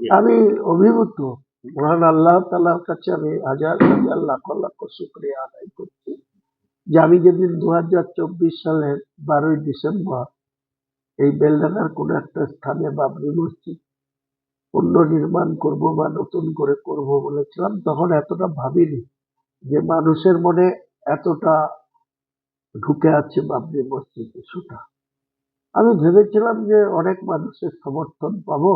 আমি অভিভূত। মহান আল্লাহ তালার কাছে আমি হাজার হাজার, লাখ লাখ শুক্রিয়া আদায় করছি যে আমি যেদিন দু হাজার চব্বিশ সালের বারোই ডিসেম্বর এই বেলডাঙ্গার কোনো একটা স্থানে বাবরি মসজিদ পুনর্নির্মাণ করব বা নতুন করে করব বলেছিলাম, তখন এতটা ভাবিনি যে মানুষের মনে এতটা ঢুকে আছে বাবরি মসজিদ ইস্যুটা। আমি ভেবেছিলাম যে অনেক মানুষের সমর্থন পাবো।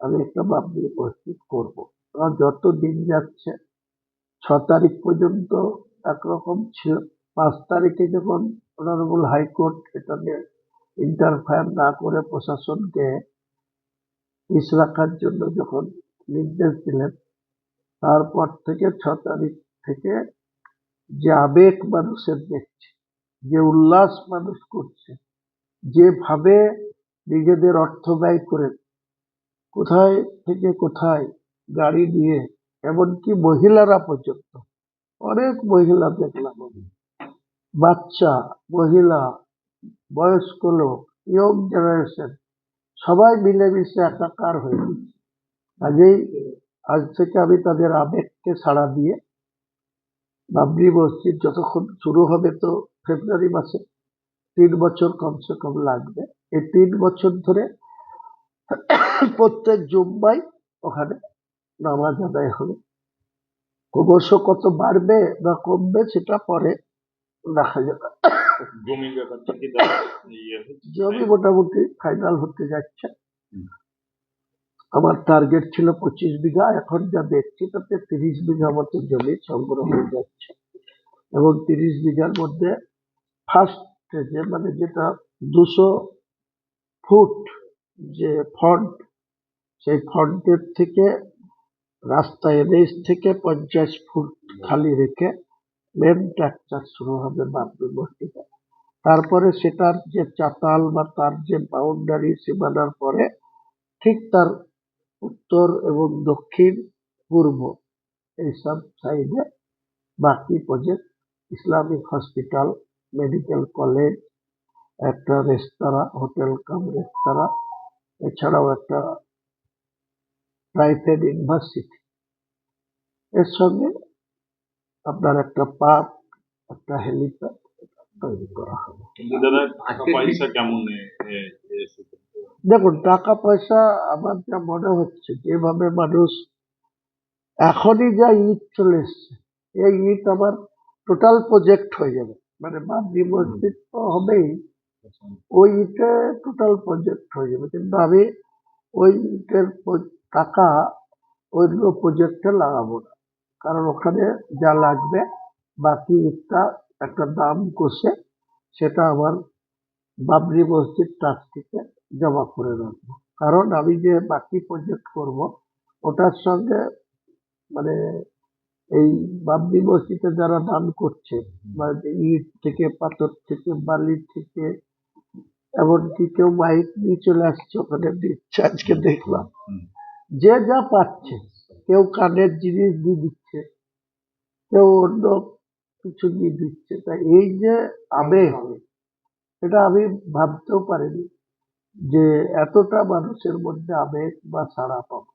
আমি একটা বাবরি মসজিদ করব। কারণ যত দিন যাচ্ছে, ছ তারিখ পর্যন্ত একরকম ছিল। পাঁচ তারিখে যখন অনারেবল হাইকোর্ট এটা নিয়ে ইন্টারফায়ার না করে প্রশাসনকে পিস রাখার জন্য যখন নির্দেশ দিলেন, তারপর থেকে ছ তারিখ থেকে যে আবেগ মানুষের দেখছে, যে উল্লাস মানুষ করছে, যেভাবে নিজেদের অর্থ ব্যয় করে কোথায় থেকে কোথায় গাড়ি নিয়ে এমনকি মহিলারা পর্যন্ত। অনেক মহিলা দেখলাম আমি। বাচ্চা, মহিলা, বয়স্ক লোক ইয়ং জেনারেশন সবাই মিলেমিশে একাকার হয়ে গেছে। কাজেই আজ থেকে আমি তাদের আবেগকে সাড়া দিয়ে বাবরি মসজিদ যতক্ষণ শুরু হবে তো ফেব্রুয়ারি মাসে তিন বছর কমসে কম লাগবে। এই তিন বছর ধরে প্রত্যেক জুম্মাই ওখানে নামাজ আদায় হবে। অবশ্য কত বাড়বে বা কমবে সেটা পরে দেখা যাবে। তার ইয়ে? জমি মোটামুটি ফাইনাল হতে যাচ্ছে। আমার টার্গেট ছিল পঁচিশ বিঘা এখন যা দেখছি তাতে তিরিশ বিঘা মতো জমি সংগ্রহ হয়ে যাচ্ছে। এবং তিরিশ বিঘার মধ্যে ফার্স্ট স্টেজে মানে যেটা দুশো ফুট যে ফন্ট সেই ফন্টের থেকে রাস্তা এনএইচ থেকে পঞ্চাশ ফুট খালি রেখে মেন ট্রাকচার শুরু হবে বাবরি মসজিদে তারপরে সেটার যে চাতাল বা তার যে বাউন্ডারি সীমানার পরে ঠিক তার উত্তর এবং দক্ষিণ, পূর্ব এইসব সাইডে বাকি project Islamic hospital medical college একটা রেস্তোরাঁ হোটেল কাম রেস্তোরাঁ এছাড়াও একটা প্রাইভেট ইউনিভার্সিটি। এর সঙ্গে আপনার একটা পার্ক একটা হেলিপ্যাড তৈরি করা হবে? দেখুন টাকা পয়সা আমার যা মনে হচ্ছে যেভাবে মানুষ এখনই যা ঈদ চলে এসছে এই ঈদ আমার টোটাল প্রজেক্ট হয়ে যাবে। মানে বাবরি মসজিদ তো হবেই ওই ইটে টোটাল প্রজেক্ট হয়ে যাবে। কিন্তু আমি ওই ইটের টাকা অন্য প্রজেক্টে লাগাবো না। কারণ ওখানে যা লাগবে, বাকি ইটটা একটা দাম কষে সেটা আমার বাবরি মসজিদ ট্রাস্টিতে জমা করে রাখব। কারণ আমি যে বাকি প্রজেক্ট করব, ওটার সঙ্গে মানে এই বাবরি মসজিদে যারা দান করছে ইট থেকে, পাথর থেকে, বালি থেকে, এমনকি কেউ মাইক নিয়ে চলে আসছে, ওখানে দিচ্ছে আজকে দেখলাম। যে যা পাচ্ছে, কেউ কানের জিনিস দিয়ে দিচ্ছে, কেউ অন্য কিছু দিয়ে দিচ্ছে, তা এই যে আবেগ, এটা আমি ভাবতেও পারিনি যে এতটা মানুষের মধ্যে আবেগ বা সাড়া পাবো।